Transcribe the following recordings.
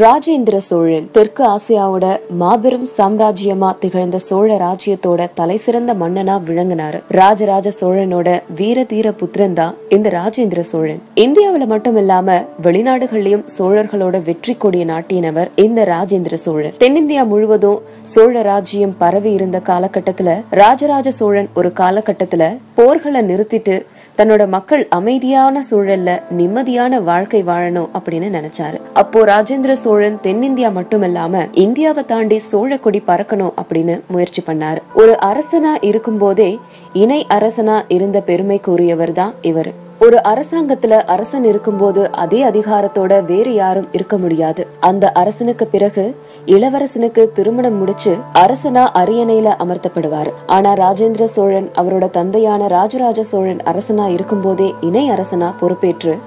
ராஜேந்திர சோழன் தெற்கு ஆசியாவோட மாபெரும் சாம்ராஜ்யமா திகழ்ந்த சோழ ராஜ்யத்தோட தலை சிறந்த மன்னனா விளங்கினாரு. ராஜராஜ சோழனோட வீர தீர புத்திரன் தான் இந்த ராஜேந்திர சோழன். இந்தியாவில மட்டும் இல்லாம வெளிநாடுகள்லயும் சோழர்களோட வெற்றி கொடிய நாட்டினவர் இந்த ராஜேந்திர சோழன். தென்னிந்தியா முழுவதும் சோழ ராஜ்யம் பரவி இருந்த காலகட்டத்துல ராஜராஜ சோழன் ஒரு காலகட்டத்துல போர்களை நிறுத்திட்டு தன்னோட மக்கள் அமைதியான சூழல்ல நிம்மதியான வாழ்க்கை வாழணும் அப்படின்னு நினைச்சாரு. அப்போ ராஜேந்திர சோழன் தென்னிந்தியா மட்டுமல்லாம இந்தியாவை தாண்டி சோழ கொடி பறக்கணும் அப்படின்னு முயற்சி பண்ணாரு. ஒரு அரசனா இருக்கும்போதே இணை அரசனா இருந்த பெருமைக்குரியவர் தான் இவரு. ஒரு அரசாங்கத்துல அரசன் இருக்கும்போது அதே அதிகாரத்தோட வேறு யாரும் இருக்க முடியாது. அந்த அரசனுக்கு பிறகு இளவரசனுக்கு திருமணம் முடிச்சு அரசனா அரியணையில அமர்த்தப்படுவாரு. ஆனா ராஜேந்திர சோழன் அவரோட தந்தையான ராஜராஜ சோழன் அரசனா இருக்கும்போதே இணை அரசனா பொறுப்பேற்று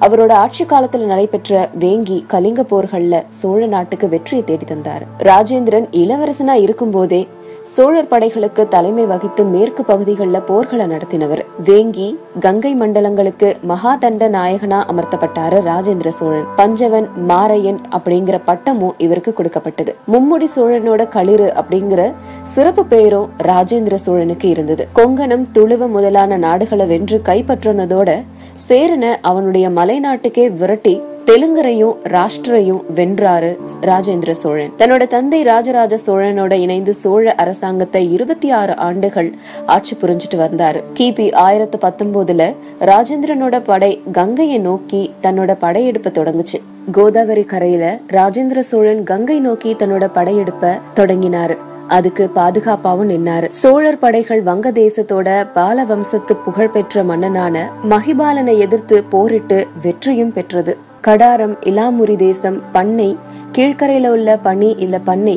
அவரோட ஆட்சி காலத்துல நடைபெற்ற வேங்கி கலிங்க போர்கள்ல சோழ நாட்டுக்கு வெற்றியை தேடி தந்தார். ராஜேந்திரன் இளவரசனா இருக்கும்போதே சோழர் படைகளுக்கு தலைமை வகித்து மேற்கு பகுதிகளில் போர்களை நடத்தினவர். வேங்கி கங்கை மண்டலங்களுக்கு மகாதண்ட நாயகனா அமர்த்தப்பட்டாரு ராஜேந்திர சோழன். பஞ்சவன் மாரையன் அப்படிங்கிற பட்டமும் இவருக்கு கொடுக்கப்பட்டது. மும்முடி சோழனோட களிறு அப்படிங்கிற சிறப்பு பெயரும் ராஜேந்திர சோழனுக்கு இருந்தது. கொங்கணம் துளுவ முதலான நாடுகளை வென்று கைப்பற்றினதோட சேரனை அவனுடைய மலை நாட்டுக்கே விரட்டி தெலுங்கரையும் ராஷ்டிரையும் வென்றாரு ராஜேந்திர சோழன். தன்னோட தந்தை ராஜராஜ சோழனோட இணைந்து சோழ அரசாங்கத்தை இருபத்தி ஆறு ஆண்டுகள் ஆட்சி புரிஞ்சிட்டு வந்தாரு. கிபி ஆயிரத்து பத்தொன்பதுல ராஜேந்திரனோட படை கங்கையை நோக்கி தன்னோட படையெடுப்பை தொடங்குச்சு. கோதாவரி கரையில ராஜேந்திர சோழன் கங்கை நோக்கி தன்னோட படையெடுப்ப தொடங்கினாரு. அதுக்கு பாதுகாப்பாவும் நின்னாரு. சோழர் படைகள் வங்க தேசத்தோட பால வம்சத்து புகழ்பெற்ற மன்னனான மகிபாலனை எதிர்த்து போரிட்டு வெற்றியும் பெற்றது. கடாரம் இலாமுரி தேசம் பண்ணை கீழ்கரையில உள்ள பனி இல்ல பண்ணை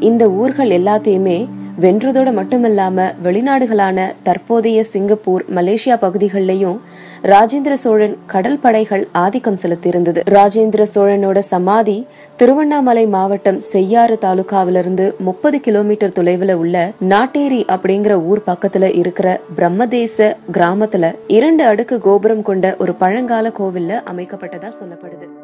இந்த ஊர்கள் எல்லாத்தையுமே வென்றதோடு மட்டுமில்லாம வெளிநாடுகளான தற்போதைய சிங்கப்பூர் மலேசியா பகுதிகளிலையும் ராஜேந்திர சோழன் கடல் படைகள் ஆதிக்கம் செலுத்தியிருந்தது. ராஜேந்திர சோழனோட சமாதி திருவண்ணாமலை மாவட்டம் செய்யாறு தாலுகாவிலிருந்து முப்பது கிலோமீட்டர் தொலைவில் உள்ள நாட்டேரி அப்படிங்கிற ஊர் பக்கத்துல இருக்கிற பிரம்மதேச கிராமத்துல இரண்டு அடுக்கு கோபுரம் கொண்ட ஒரு பழங்கால கோவில்ல அமைக்கப்பட்டதா சொல்லப்படுது.